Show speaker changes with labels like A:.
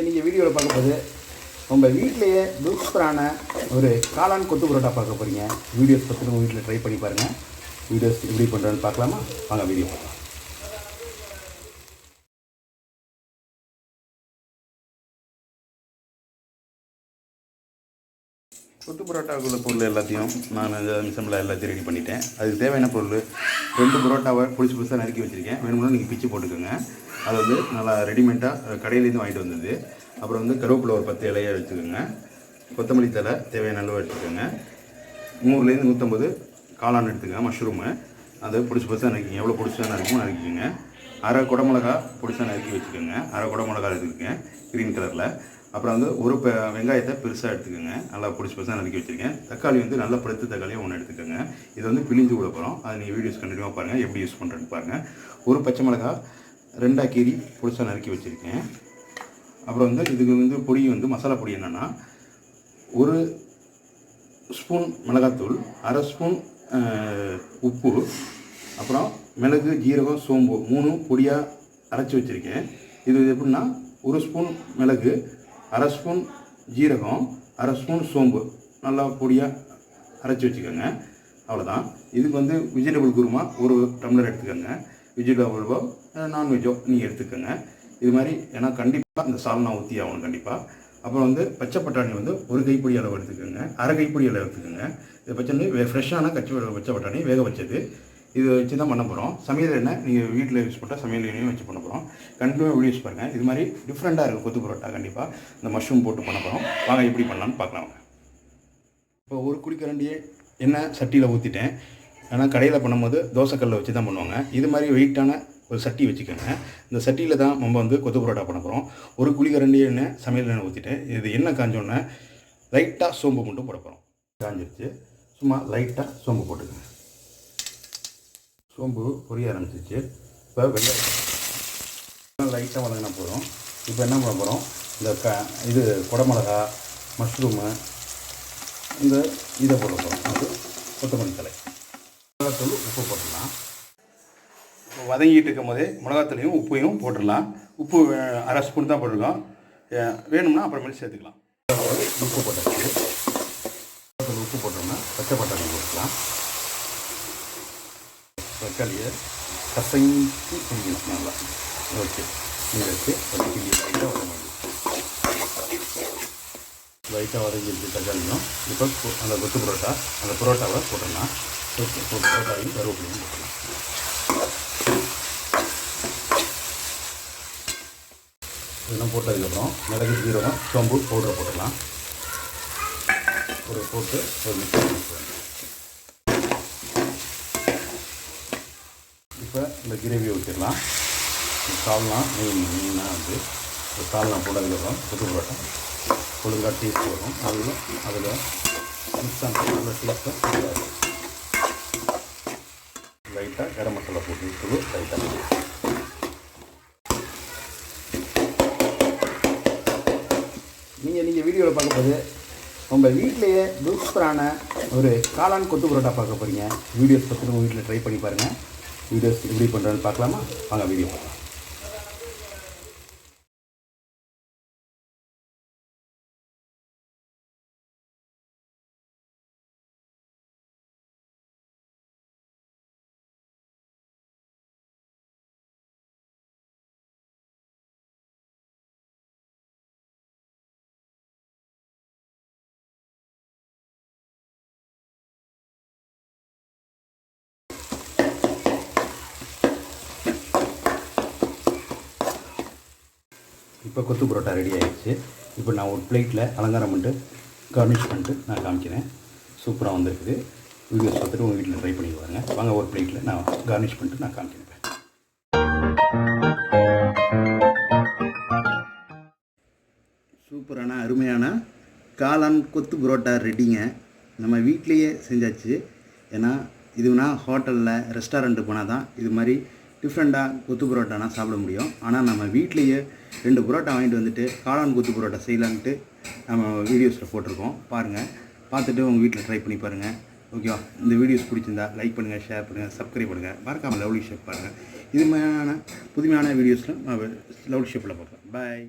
A: நீங்கள் நீங்கள் வீடியோவில் பார்க்க போது உங்கள் வீட்டிலேயே சூப்பரான ஒரு காளான் கொத்து புரோட்டா பார்க்க போகிறீங்க வீடியோஸ் பற்றி உங்கள் வீட்டில் ட்ரை பண்ணி பாருங்கள் வீடியோஸ் எப்படி பண்ணுறேன்னு பார்க்கலாமா? வாங்க வீடியோ பார்க்கலாம். கொத்து பரோட்டாவுக்குள்ள பொருள் எல்லாத்தையும் நான் இந்த மிஷமில் எல்லாத்தையும் ரெடி பண்ணிட்டேன். அதுக்கு தேவையான பொருள் ரெண்டு பரோட்டாவை புடிச்சு புதுசாக நறுக்கி வச்சுருக்கேன். வேணும்னா நீங்கள் பிச்சு போட்டுக்கோங்க. அது வந்து நல்லா ரெடிமேடாக கடையிலேருந்து வாங்கிட்டு வந்தது. அப்புறம் வந்து கருவேப்பிலை ஒரு பத்து இலையாக வச்சுக்கோங்க. கொத்தமல்லி தலை தேவையான அளவு எடுத்துக்கோங்க நூறுலேருந்து நூற்றம்பது காளான் எடுத்துக்கோங்க மஷ்ரூமு அதை பிடிச்சி புதுசாக நறுக்கிங்க. எவ்வளோ பிடிச்சா நறுக்குமோ நறுக்கிக்கோங்க. அரை குடமிளகா பிடிச்சா நறுக்கி வச்சுக்கோங்க. அரை குடமிளகா எடுத்துக்கோங்க க்ரீன் கலரில் அப்புறம் வந்து ஒரு பெ வெங்காயத்தை பெருசாக எடுத்துக்கோங்க. நல்லா பிடிச்சி பெருசாக நறுக்கி வச்சுருக்கேன் தக்காளி வந்து நல்லா பழுத்த தக்காளியாக ஒன்று எடுத்துக்கோங்க. இது வந்து பிழிஞ்சு விட போகிறோம் அதை நீங்கள் வீடியோஸ் கண்டினியூவாக பாருங்கள் எப்படி யூஸ் பண்ணுறேன்னு பாருங்கள் ஒரு பச்சை மிளகா ரெண்டாக கீரி பிடிச்சா நறுக்கி வச்சுருக்கேன். அப்புறம் வந்து இதுக்கு வந்து பொடி வந்து மசாலா பொடி என்னென்னா ஒரு ஸ்பூன் மிளகாத்தூள் அரை ஸ்பூன் உப்பு அப்புறம் மிளகு ஜீரகம் சோம்பு மூணும் பொடியாக அரைச்சி வச்சுருக்கேன். இது எப்படின்னா ஒரு ஸ்பூன் மிளகு அரை ஸ்பூன் ஜீரகம் அரை ஸ்பூன் சோம்பு. நல்லா பொடியாக அரைச்சி வச்சுக்கோங்க. அவ்வளோதான் இதுக்கு வந்து வெஜிடபிள் குருமா ஒரு டம்ளர் எடுத்துக்கோங்க. வெஜிடபிளோ நான்வெஜ்ஜோ நீங்கள் எடுத்துக்கோங்க. இது மாதிரி ஏன்னா கண்டிப்பாக இந்த சால்னா ஊற்றி ஆகணும் கண்டிப்பாக அப்புறம் வந்து பச்சை பட்டாணி வந்து ஒரு கைப்பிடி அளவு எடுத்துக்கோங்க. அரை கைப்பிடி அளவு எடுத்துக்கோங்க. இது பச்சை ஃப்ரெஷ்ஷான கச்சி பச்சை பட்டாணி வேக வச்சது. இதை வச்சு தான் பண்ண போகிறோம் சமையல் எண்ணெய் நீங்கள் வீட்டில் யூஸ் பண்ணால் சமையல் எண்ணெயும் வச்சு பண்ண போகிறோம் கண்டிப்பாக வீடியோஸ் பாருங்கள் இது மாதிரி டிஃப்ரெண்ட்டாக இருக்கும் கொத்து பரோட்டா கண்டிப்பாக இந்த மஷ்ரூம் போட்டு பண்ண போகிறோம் வாங்க எப்படி பண்ணலாம்னு பார்க்கலாம். இப்போ ஒரு குடிக்கரண்டியே எண்ணெய் சட்டியில் ஊற்றிட்டேன் ஆனால் கடையில் பண்ணும்போது தோசைக்கல்லில் வச்சு தான் பண்ணுவாங்க. இது மாதிரி வெயிட்டான ஒரு சட்டி வச்சுக்கோங்க. இந்த சட்டியில் தான் நம்ம வந்து கொத்து பரோட்டா பண்ண போகிறோம் ஒரு குழிக்கரண்டி எண்ணெய் சமையல் எண்ணெய் ஊற்றிட்டேன் இது எண்ணெய் காஞ்சோடனே லைட்டாக சோம்பு மட்டும் போட போகிறோம் காஞ்சிருச்சு. சும்மா லைட்டாக சோம்பு போட்டுக்கோங்க. சோம்பு பொரிய ஆரம்பிச்சிச்சு. இப்போ வெங்காயம் லைட்டாக வதங்கினா போதும். இப்போ என்ன பண்ண போகிறோம் இந்த க இது குடமிளகா மஷ்ரூமு இந்த இதை போட போகிறோம் அது கொத்தமல்லி தலை மிளகாத்தூள் உப்பு போட்டுடலாம். இப்போ வதங்கிட்டு இருக்கும் போதே மிளகாத்தூளையும் உப்பையும் போட்டுடலாம். உப்பு வே- அரை ஸ்பூன் தான் போட்டிருக்கோம். வேணும்னா அப்புறமேல் சேர்த்துக்கலாம். உப்பு போட்டாச்சு. மிளகாத்தூள் உப்பு போட்டோம்னா பச்சை பட்டாணி போட்டுக்கலாம். தக்காளியை கசங்கி பிடிக்கணும் நல்லா ஓகே. இதை வச்சு ஒரு கிண்டி லைட்டாக வதங்க லைட்டாக வதங்கிடுச்சு தக்காளியும் இப்போ அந்த கொத்து புரோட்டா அந்த புரோட்டாவை போட்டுடலாம். கொத்து கொத்து கருவேப்பிலையும் போட்டுடலாம். இதெல்லாம் போட்டதுக்கப்புறம் மிளகு ஜீரகம் சோம்பு பவுடரை போட்டுடலாம். ஒரு போட்டு ஒரு மிக்ஸ் பண்ணி இப்போ இந்த கிரேவியை ஊற்றிடலாம். சால்னா மெயின் மெயினாக வந்து இந்த சால்னா போட்டதுக்கப்புறம் கொத்து பரோட்டா ஒழுங்காக டேஸ்ட் வரும். அதில் அதில் மிக்ஸ் ஆன நல்ல டேஸ்ட்டாக லைட்டாக கரம் மசாலா போட்டு விட்டு லைட்டாக நீங்கள் நீங்கள் வீடியோவில் பார்க்கும்போது உங்கள் வீட்டிலேயே சூப்பரான ஒரு காளான் கொத்து புரோட்டா பார்க்க போகிறீங்க வீடியோஸ் பற்றி உங்கள் வீட்டில் ட்ரை பண்ணி பாருங்கள் வீடியோஸ் எப்படி பண்ணுறேன்னு பார்க்கலாமா? வாங்க வீடியோ பார்க்கலாம். இப்போ கொத்து பரோட்டா ரெடி ஆகிடுச்சு இப்போ நான் ஒரு பிளேட்டில் அலங்காரம் பண்ணிட்டு கார்னிஷ் பண்ணிட்டு நான் காமிக்கிறேன். சூப்பராக வந்திருக்குது. வீடியோஸ் பார்த்துட்டு உங்கள் வீட்டில் ட்ரை பண்ணி பாருங்கள் வாங்க ஒரு பிளேட்டில் நான் கார்னிஷ் பண்ணிட்டு நான் காமிக்கிறேன் சூப்பரான அருமையான காளான் கொத்து புரோட்டா ரெடிங்க நம்ம வீட்லேயே செஞ்சாச்சு. ஏன்னா இதுனா ஹோட்டலில் ரெஸ்டாரண்ட்டு போனால் தான் இது மாதிரி டிஃப்ரெண்ட்டாக கொத்து புரோட்டானா சாப்பிட முடியும். ஆனால் நம்ம வீட்லேயே ரெண்டு புரோட்டா வாங்கிட்டு வந்துட்டு காளான் கூத்து புரோட்டா செய்யலான்ட்டு நம்ம வீடியோஸில் போட்டிருக்கோம். பாருங்கள் பார்த்துட்டு உங்கள் வீட்டில் ட்ரை பண்ணி பாருங்கள் ஓகேவா இந்த வீடியோஸ் பிடிச்சிருந்தா லைக் பண்ணுங்கள் ஷேர் பண்ணுங்கள் சப்ஸ்கிரைப் பண்ணுங்கள் மறக்காமல் லவ்லி ஷேப் பாருங்கள் இது மாதிரியான புதுமையான வீடியோஸில் லவ்லி ஷேப்பில் பார்க்கலாம். பாய்